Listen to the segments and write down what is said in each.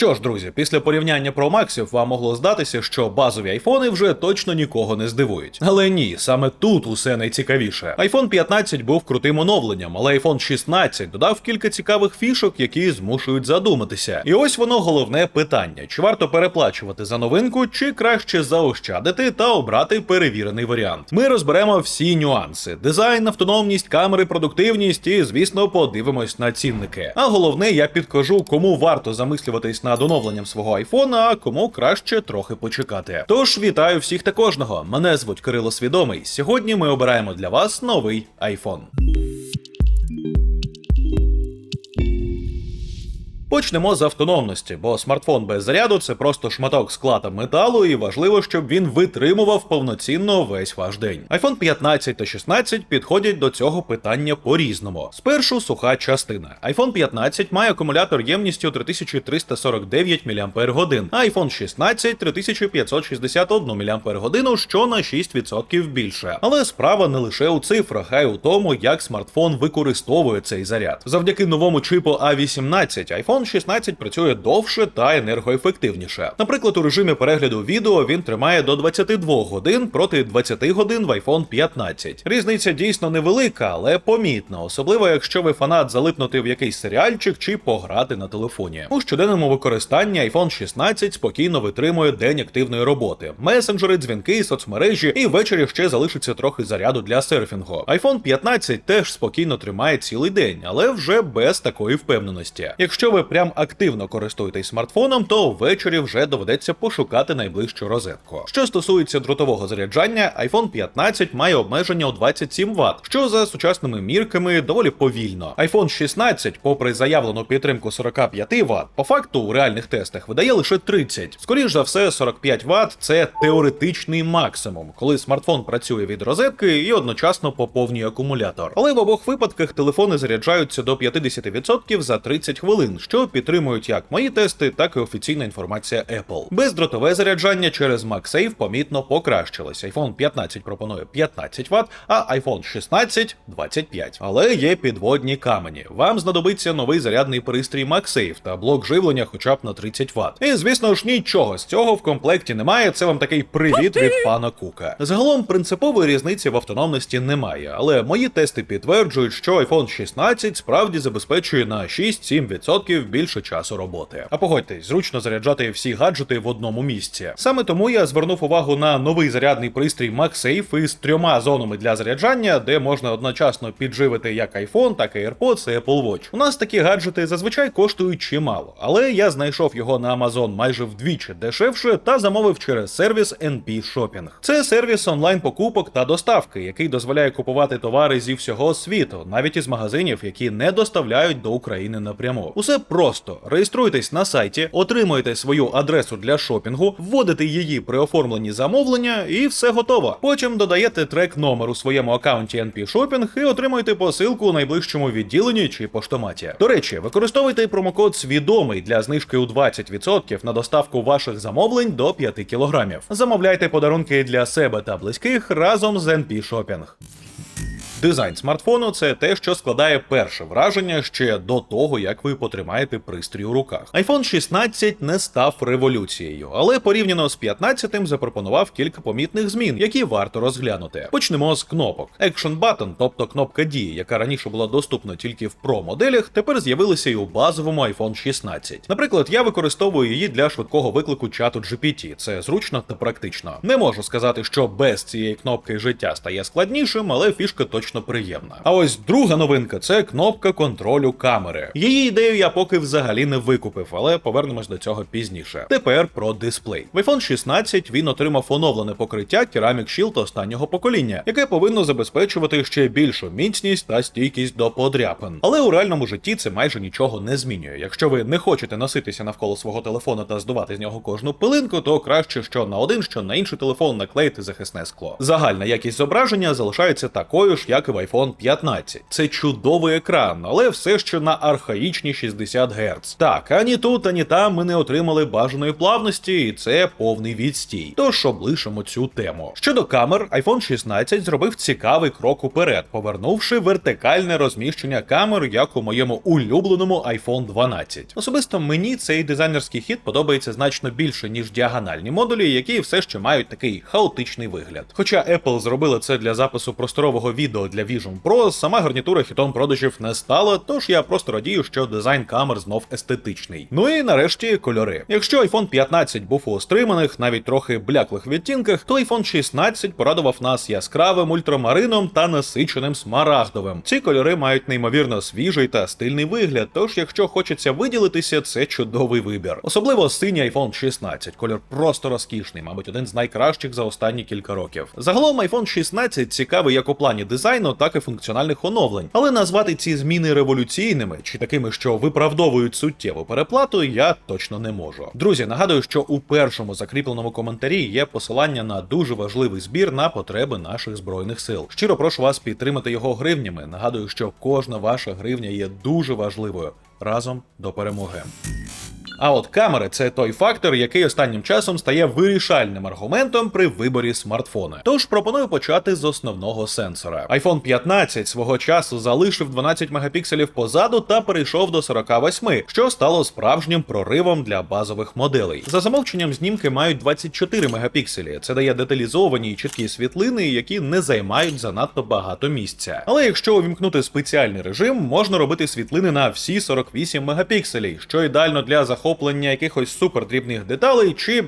Що ж, друзі, після порівняння Pro Maxів вам могло здатися, що базові айфони вже точно нікого не здивують. Але ні, саме тут усе найцікавіше. iPhone 15 був крутим оновленням, але iPhone 16 додав кілька цікавих фішок, які змушують задуматися. І ось воно головне питання: чи варто переплачувати за новинку, чи краще заощадити та обрати перевірений варіант. Ми розберемо всі нюанси: дизайн, автономність, камери, продуктивність і, звісно, подивимось на цінники. А головне, я підкажу, кому варто замислюватись над оновленням свого айфона, а кому краще трохи почекати. Тож вітаю всіх та кожного. Мене звуть Кирило Свідомий. Сьогодні ми обираємо для вас новий айфон. Почнемо з автономності, бо смартфон без заряду це просто шматок скла та металу, і важливо, щоб він витримував повноцінно весь ваш день. iPhone 15 та 16 підходять до цього питання по-різному. Спершу суха частина. iPhone 15 має акумулятор ємністю 3349 мАч, а iPhone 16 3561 мАч, що на 6% більше. Але справа не лише у цифрах, а й у тому, як смартфон використовує цей заряд. Завдяки новому чипу A18 iPhone 16 працює довше та енергоефективніше. Наприклад, у режимі перегляду відео він тримає до 22 годин проти 20 годин в iPhone 15. Різниця дійсно невелика, але помітна, особливо якщо ви фанат залипнути в якийсь серіальчик чи пограти на телефоні. У щоденному використанні iPhone 16 спокійно витримує день активної роботи, месенджери, дзвінки, соцмережі, і ввечері ще залишиться трохи заряду для серфінгу. iPhone 15 теж спокійно тримає цілий день, але вже без такої впевненості. Якщо ви прям активно користуєтесь смартфоном, то ввечері вже доведеться пошукати найближчу розетку. Що стосується дротового заряджання, iPhone 15 має обмеження у 27 Вт, що за сучасними мірками доволі повільно. iPhone 16, попри заявлену підтримку 45 Вт, по факту у реальних тестах видає лише 30. Скоріш за все, 45 Вт це теоретичний максимум, коли смартфон працює від розетки і одночасно поповнює акумулятор. Але в обох випадках телефони заряджаються до 50% за 30 хвилин, що підтримують як мої тести, так і офіційна інформація Apple. Бездротове заряджання через MagSafe помітно покращилось. iPhone 15 пропонує 15 Вт, а iPhone 16 25. Але є підводні камені. Вам знадобиться новий зарядний пристрій MagSafe та блок живлення хоча б на 30 Вт. І звісно ж нічого з цього в комплекті немає. Це вам такий привіт від пана Кука. Загалом принципової різниці в автономності немає, але мої тести підтверджують, що iPhone 16 справді забезпечує на 6-7% більше часу роботи. А погодьтесь, зручно заряджати всі гаджети в одному місці. Саме тому я звернув увагу на новий зарядний пристрій MagSafe із трьома зонами для заряджання, де можна одночасно підживити як iPhone, так і AirPods і Apple Watch. У нас такі гаджети зазвичай коштують чимало, але я знайшов його на Amazon майже вдвічі дешевше та замовив через сервіс NP Shopping. Це сервіс онлайн покупок та доставки, який дозволяє купувати товари зі всього світу, навіть із магазинів, які не доставляють до України напряму. Усе просто реєструйтесь на сайті, отримуєте свою адресу для шопінгу, вводите її при оформленні замовлення, і все готово. Потім додаєте трек номер у своєму аккаунті NP Shopping і отримуєте посилку у найближчому відділенні чи поштоматі. До речі, використовуйте промокод свідомий для знижки у 20% на доставку ваших замовлень до 5 кілограмів. Замовляйте подарунки для себе та близьких разом з NP Shopping. Дизайн смартфону це те, що складає перше враження ще до того, як ви потримаєте пристрій у руках. iPhone 16 не став революцією, але порівняно з 15 запропонував кілька помітних змін, які варто розглянути. Почнемо з кнопок. Action Button, тобто кнопка дії, яка раніше була доступна тільки в Pro моделях, тепер з'явилася і у базовому iPhone 16. Наприклад, я використовую її для швидкого виклику чату GPT. Це зручно та практично. Не можу сказати, що без цієї кнопки життя стає складнішим, але фішка точно приємна. А ось друга новинка це кнопка контролю камери. Її ідею я поки взагалі не викупив, але повернемось до цього пізніше. Тепер про дисплей. В iPhone 16 він отримав оновлене покриття Ceramic Shield останнього покоління, яке повинно забезпечувати ще більшу міцність та стійкість до подряпин. Але у реальному житті це майже нічого не змінює. Якщо ви не хочете носитися навколо свого телефона та здувати з нього кожну пилинку, то краще що на один, що на інший телефон наклеїти захисне скло. Загальна якість зображення залишається такою ж, як як і в iPhone 15. Це чудовий екран, але все ще на архаїчні 60 Гц. Так, ані тут, ані там ми не отримали бажаної плавності, і це повний відстій. Тож облишимо цю тему. Щодо камер, iPhone 16 зробив цікавий крок уперед, повернувши вертикальне розміщення камер, як у моєму улюбленому iPhone 12. Особисто мені цей дизайнерський хід подобається значно більше, ніж діагональні модулі, які все ще мають такий хаотичний вигляд. Хоча Apple зробила це для запису просторового відео для Vision Pro, сама гарнітура хітом продажів не стала, тож я просто радію, що дизайн камер знов естетичний. Ну і нарешті кольори. Якщо iPhone 15 був у стриманих, навіть трохи бляклих відтінках, то iPhone 16 порадував нас яскравим ультрамарином та насиченим смарагдовим. Ці кольори мають неймовірно свіжий та стильний вигляд, тож якщо хочеться виділитися, це чудовий вибір. Особливо синій iPhone 16. Кольор просто розкішний, мабуть, один з найкращих за останні кілька років. Загалом iPhone 16 цікавий як у плані дизайну, так і функціональних оновлень. Але назвати ці зміни революційними чи такими, що виправдовують суттєву переплату, я точно не можу. Друзі, нагадую, що у першому закріпленому коментарі є посилання на дуже важливий збір на потреби наших збройних сил. Щиро прошу вас підтримати його гривнями. Нагадую, що кожна ваша гривня є дуже важливою. Разом до перемоги. А от камери це той фактор, який останнім часом стає вирішальним аргументом при виборі смартфона. Тож пропоную почати з основного сенсора. iPhone 15 свого часу залишив 12 мегапікселів позаду та перейшов до 48, що стало справжнім проривом для базових моделей. За замовченням знімки мають 24 мегапікселі. Це дає деталізовані і чіткі світлини, які не займають занадто багато місця. Але якщо увімкнути спеціальний режим, можна робити світлини на всі 48 мегапікселів, що ідеально для захоплення якихось супердрібних деталей чи.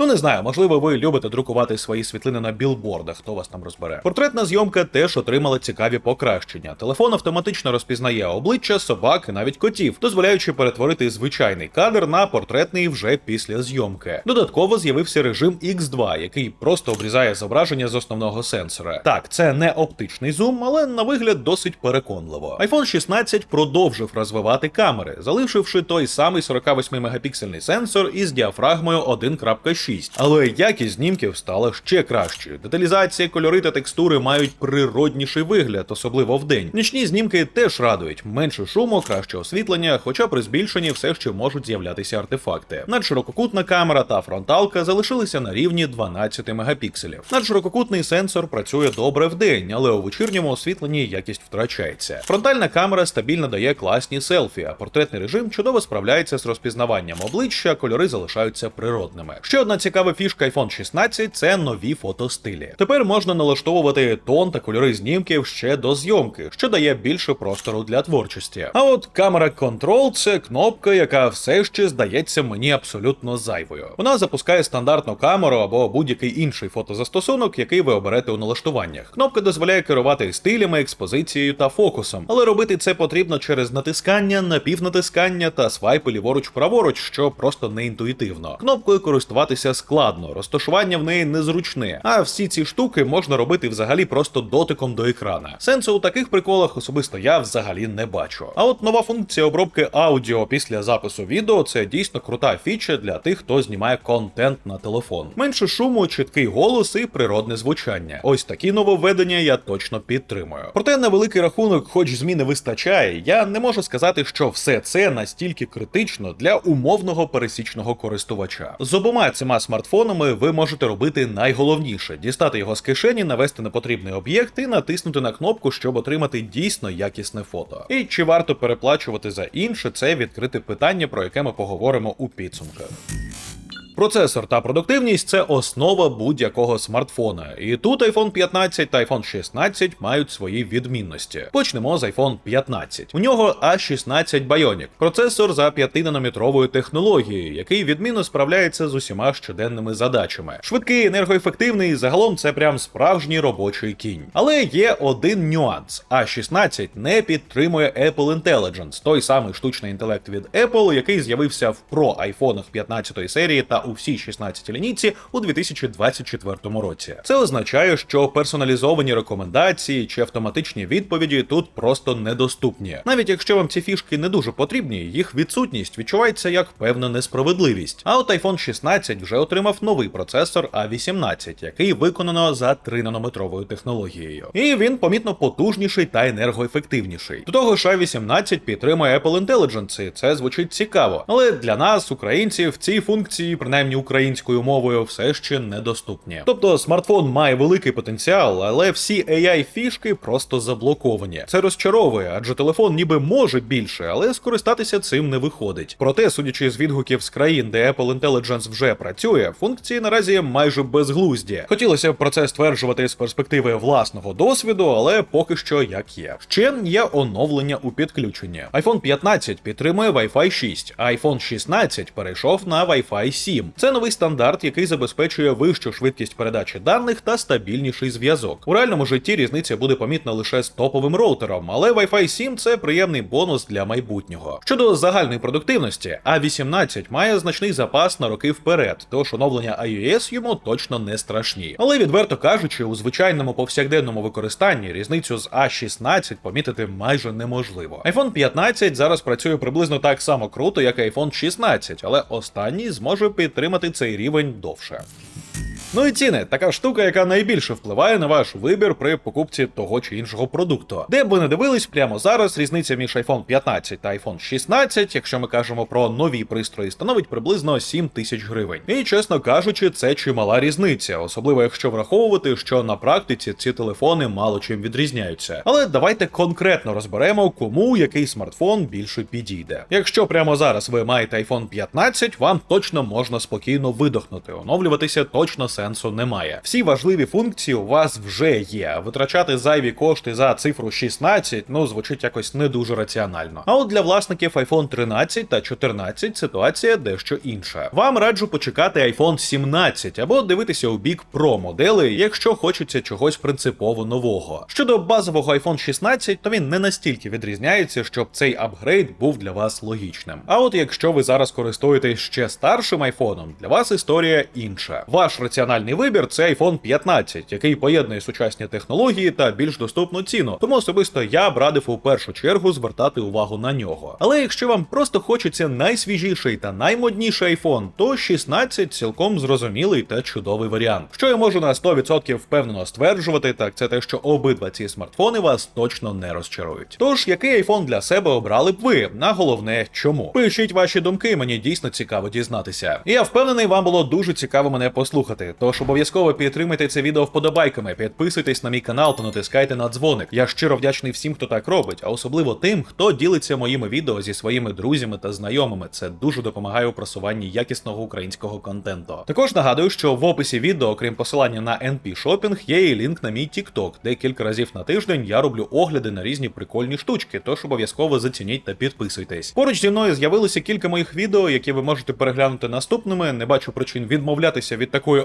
Ну не знаю, можливо, ви любите друкувати свої світлини на білбордах, хто вас там розбере. Портретна зйомка теж отримала цікаві покращення. Телефон автоматично розпізнає обличчя, собак і навіть котів, дозволяючи перетворити звичайний кадр на портретний вже після зйомки. Додатково з'явився режим X2, який просто обрізає зображення з основного сенсора. Так, це не оптичний зум, але на вигляд досить переконливо. iPhone 16 продовжив розвивати камери, залишивши той самий 48 мегапіксельний сенсор із діафрагмою 1.6. Але якість знімків стала ще кращою. Деталізація, кольори та текстури мають природніший вигляд, особливо вдень. Нічні знімки теж радують менше шуму, краще освітлення, хоча при збільшенні все ще можуть з'являтися артефакти. Надширококутна камера та фронталка залишилися на рівні 12 мегапікселів. Надширококутний сенсор працює добре вдень, але у вечірньому освітленні якість втрачається. Фронтальна камера стабільно дає класні селфі, а портретний режим чудово справляється з розпізнаванням обличчя, кольори залишаються природними. Ще одна цікава фішка iPhone 16 це нові фотостилі. Тепер можна налаштовувати тон та кольори знімків ще до зйомки, що дає більше простору для творчості. А от камера Control – це кнопка, яка все ще здається мені абсолютно зайвою. Вона запускає стандартну камеру або будь-який інший фотозастосунок, який ви оберете у налаштуваннях. Кнопка дозволяє керувати стилями, експозицією та фокусом, але робити це потрібно через натискання, напівнатискання та свайпи ліворуч-праворуч, що просто не інтуїтивно. Кнопкою користуватися складно, розташування в неї незручне, а всі ці штуки можна робити взагалі просто дотиком до екрана. Сенсу у таких приколах особисто я взагалі не бачу. А от нова функція обробки аудіо після запису відео це дійсно крута фіча для тих, хто знімає контент на телефон. Менше шуму, чіткий голос і природне звучання. Ось такі нововведення я точно підтримую. Проте на великий рахунок, хоч зміни вистачає, я не можу сказати, що все це настільки критично для умовного пересічного користувача. З обома цими смартфонами ви можете робити найголовніше: дістати його з кишені, навести на потрібний об'єкт і натиснути на кнопку, щоб отримати дійсно якісне фото. І чи варто переплачувати за інше, це відкрите питання, про яке ми поговоримо у підсумках. Процесор та продуктивність це основа будь-якого смартфона. І тут iPhone 15 та iPhone 16 мають свої відмінності. Почнемо з iPhone 15. У нього A16 Bionic, процесор за 5-нанометровою технологією, який відмінно справляється з усіма щоденними задачами. Швидкий, енергоефективний, загалом це прям справжній робочий кінь. Але є один нюанс: A16 не підтримує Apple Intelligence, той самий штучний інтелект від Apple, який з'явився в Pro айфонах 15 серії та у всій 16 лінійці у 2024 році. Це означає, що персоналізовані рекомендації чи автоматичні відповіді тут просто недоступні. Навіть якщо вам ці фішки не дуже потрібні, їх відсутність відчувається як певна несправедливість. А от iPhone 16 вже отримав новий процесор A18, який виконано за 3-нанометровою технологією. І він помітно потужніший та енергоефективніший. До того ж, A18 підтримує Apple Intelligence, це звучить цікаво. Але для нас, українців, ці функції, принаймні українською мовою, все ще недоступні. Тобто смартфон має великий потенціал, але всі AI фішки просто заблоковані. Це розчаровує, адже телефон ніби може більше, але скористатися цим не виходить. Проте, судячи з відгуків з країн, де Apple Intelligence вже працює, функції наразі майже безглузді. Хотілося б про це стверджувати з перспективи власного досвіду, але поки що як є. Ще є оновлення у підключенні. iPhone 15 підтримує Wi-Fi 6, а iPhone 16 перейшов на Wi-Fi 7. Це новий стандарт, який забезпечує вищу швидкість передачі даних та стабільніший зв'язок. У реальному житті різниця буде помітна лише з топовим роутером, але Wi-Fi 7 це приємний бонус для майбутнього. Щодо загальної продуктивності, A18 має значний запас на роки вперед, тож оновлення iOS йому точно не страшні. Але відверто кажучи, у звичайному повсякденному використанні різницю з A16 помітити майже неможливо. iPhone 15 зараз працює приблизно так само круто, як iPhone 16, але останній зможе підтримати цей рівень довше. Ну і ціни така штука, яка найбільше впливає на ваш вибір при покупці того чи іншого продукту. Де б ви не дивились, прямо зараз різниця між iPhone 15 та iPhone 16, якщо ми кажемо про нові пристрої, становить приблизно 7 тисяч гривень. І чесно кажучи, це чимала різниця, особливо якщо враховувати, що на практиці ці телефони мало чим відрізняються. Але давайте конкретно розберемо, кому який смартфон більше підійде. Якщо прямо зараз ви маєте iPhone 15, вам точно можна спокійно видохнути. Оновлюватися точно сенсу немає. Всі важливі функції у вас вже є. Витрачати зайві кошти за цифру 16, ну звучить якось не дуже раціонально. А от для власників iPhone 13 та 14 ситуація дещо інша. Вам раджу почекати iPhone 17 або дивитися у бік Pro модели, якщо хочеться чогось принципово нового. Щодо базового iPhone 16, то він не настільки відрізняється, щоб цей апгрейд був для вас логічним. А от якщо ви зараз користуєтесь ще старшим айфоном, для вас історія інша. Ваш раціональний вибір це iPhone 15, який поєднує сучасні технології та більш доступну ціну. Тому особисто я б радив у першу чергу звертати увагу на нього. Але якщо вам просто хочеться найсвіжіший та наймодніший iPhone, то 16 цілком зрозумілий та чудовий варіант. Що я можу на 100% впевнено стверджувати, так це те, що обидва ці смартфони вас точно не розчарують. Тож, який iPhone для себе обрали б ви? На головне, чому? Пишіть ваші думки, мені дійсно цікаво дізнатися. І я впевнений, вам було дуже цікаво мене послухати. Тож обов'язково підтримайте це відео вподобайками, підписуйтесь на мій канал та натискайте на дзвоник. Я щиро вдячний всім, хто так робить, а особливо тим, хто ділиться моїми відео зі своїми друзями та знайомими. Це дуже допомагає у просуванні якісного українського контенту. Також нагадую, що в описі відео, окрім посилання на NP Shopping, є і лінк на мій TikTok, де кілька разів на тиждень я роблю огляди на різні прикольні штучки, тож обов'язково зацініть та підписуйтесь. Поруч зі мною з'явилося кілька моїх відео, які ви можете переглянути наступними. Не бачу причин відмовлятися від такої